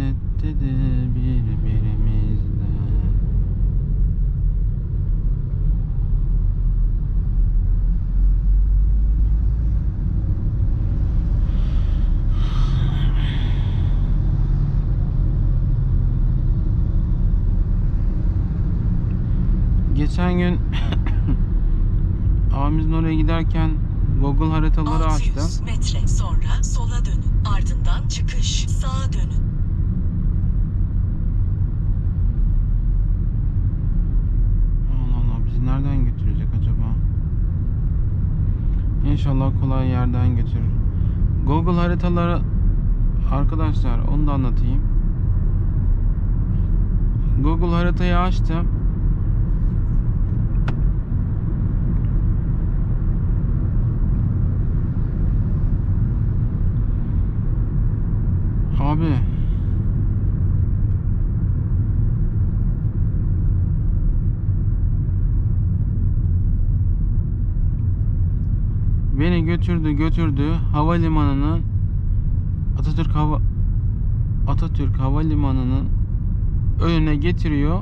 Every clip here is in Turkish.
Cennette de birbirimizle. Geçen gün abimizin oraya giderken Google haritaları 600 açtım. metre sonra sola dönün. Ardından çıkış. Sağa dönün. Götürecek acaba? İnşallah kolay yerden götürür. Google haritaları arkadaşlar onu da anlatayım. Google haritayı açtım. Abi Beni götürdü götürdü havalimanının Atatürk Hava Atatürk Havalimanı'nın önüne getiriyor.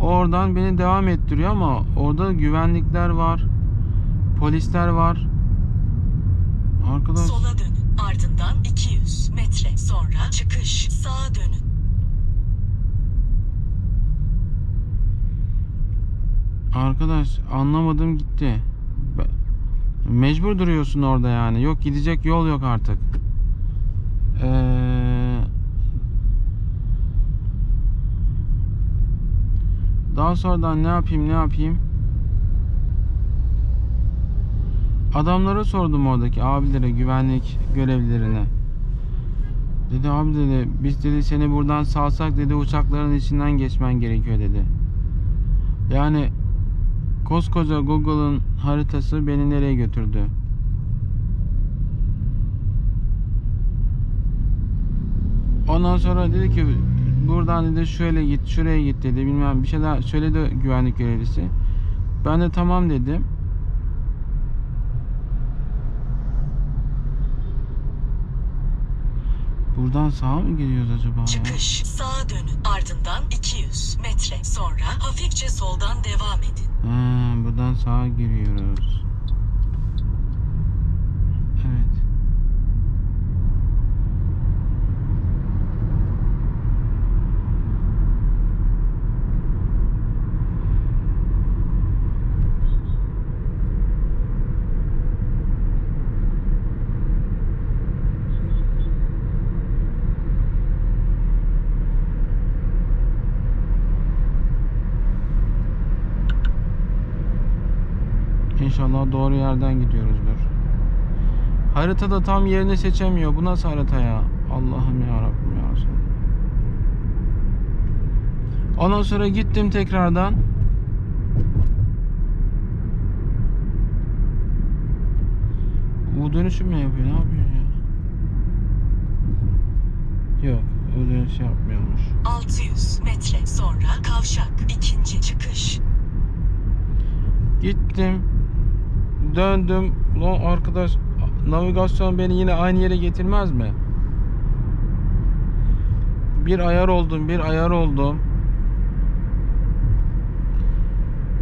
Oradan beni devam ettiriyor ama orada güvenlikler var. Polisler var. Arkadaş Sola dönün. Ardından 200 metre sonra çıkış. Sağa dönün. arkadaş anlamadım gitti. Mecbur duruyorsun orada yani. Yok gidecek yol yok artık. Ee, daha sonradan ne yapayım ne yapayım? Adamlara sordum oradaki abilere, güvenlik görevlilerine. Dedi abi dedi biz dedi seni buradan salsak dedi uçakların içinden geçmen gerekiyor dedi. Yani koskoca Google'ın haritası beni nereye götürdü? Ondan sonra dedi ki buradan dedi şöyle git şuraya git dedi bilmem bir şeyler söyledi güvenlik görevlisi. Ben de tamam dedim. Buradan sağa mı gidiyoruz acaba? Çıkış. Sağa dönün. Ardından 200 metre sonra hafifçe soldan devam edin. Ha, buradan sağa giriyoruz. İnşallah doğru yerden gidiyoruzdur. Haritada tam yerini seçemiyor. Bu nasıl harita ya? Allah'ım ya Rabbim ya Resulallah. Ondan sonra gittim tekrardan. U dönüşüm mü yapıyor? Ne yapıyor ya? Yok, U dönüş yapmıyormuş. 600 metre sonra kavşak. ikinci çıkış. Gittim. Döndüm. Lan arkadaş navigasyon beni yine aynı yere getirmez mi? Bir ayar oldum, bir ayar oldum.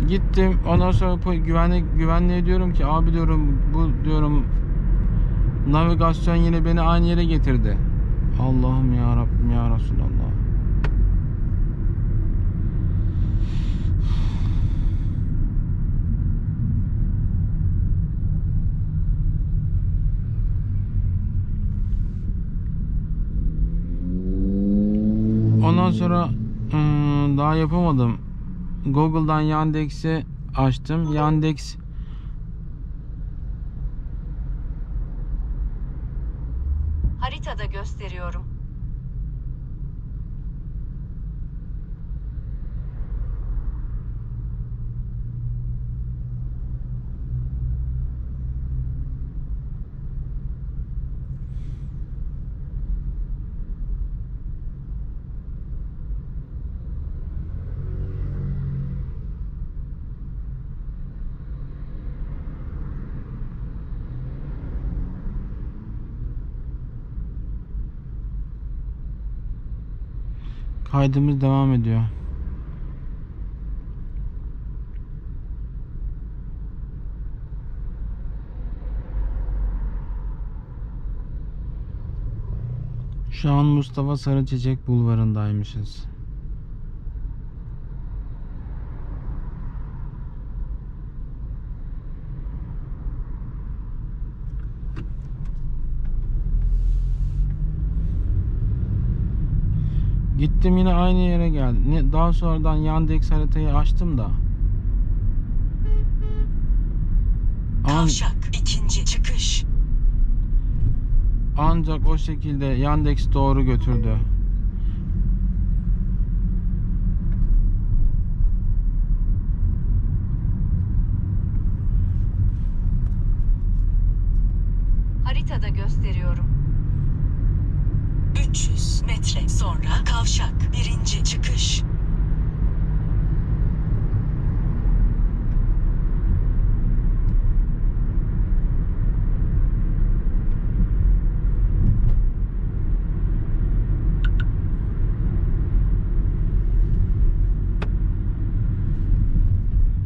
Gittim. Ondan sonra güvenlik güvenliğe diyorum ki abi diyorum bu diyorum navigasyon yine beni aynı yere getirdi. Allah'ım ya Rabbim ya Resulallah. Ondan sonra ıı, daha yapamadım. Google'dan Yandex'i açtım. Yandex Haritada gösteriyorum. Kaydımız devam ediyor. Şu an Mustafa Sarıçiçek Bulvarı'ndaymışız. Gittim yine aynı yere geldim. Daha sonradan Yandex haritayı açtım da. Kavşak ikinci çıkış. ancak o şekilde Yandex doğru götürdü. Haritada gösteriyorum. 300 metre sonra kavşak birinci çıkış.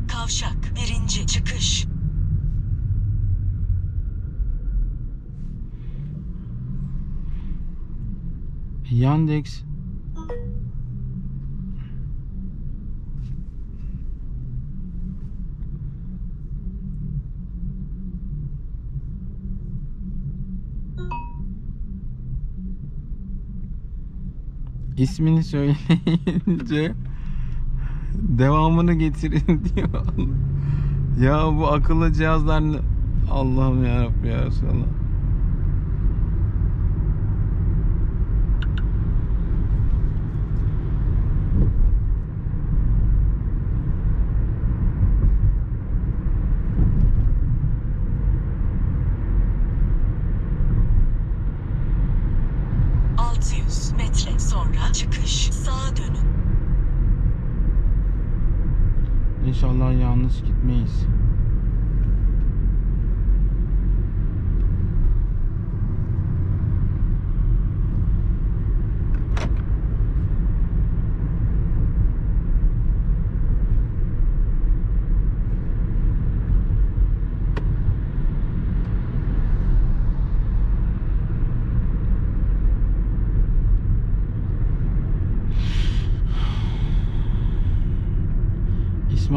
Kavşak birinci çıkış. Yandex ismini söyleyince devamını getirin diyor. ya bu akıllı cihazlar Allah'ım ya Rabbi ya Resulallah. Hı. 600 metre sonra çıkış. Sağa dönün. İnşallah yanlış gitmeyiz.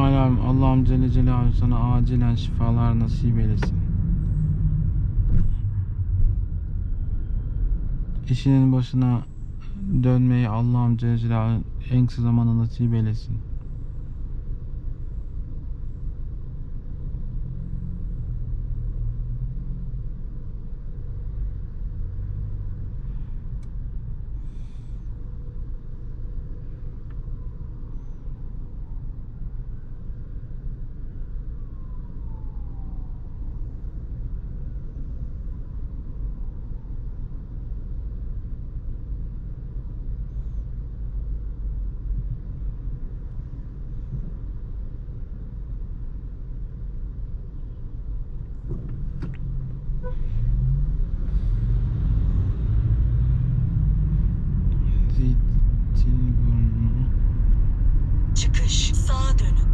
İsmail Allah'ım Celle Celaluhu sana acilen şifalar nasip eylesin. İşinin başına dönmeyi Allah'ım Celle Celaluhu en kısa zamanda nasip eylesin. Çıkış sağa dönün.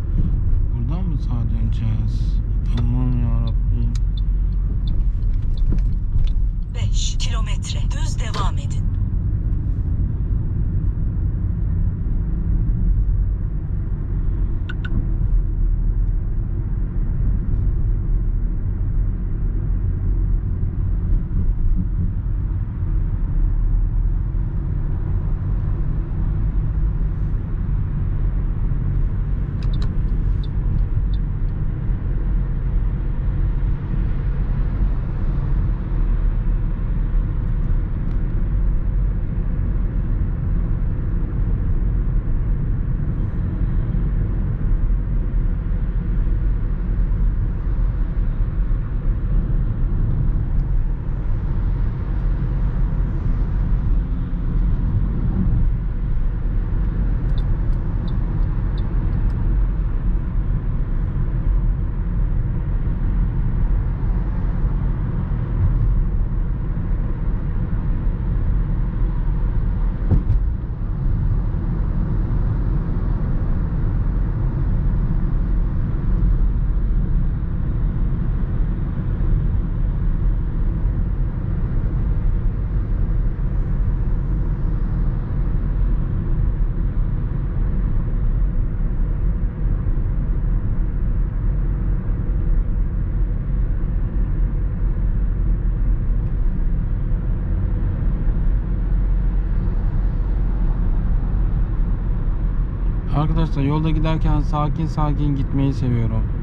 Buradan mı sağa döneceğiz? Aman yarabbim. 5 kilometre düz devam edin. Arkadaşlar yolda giderken sakin sakin gitmeyi seviyorum.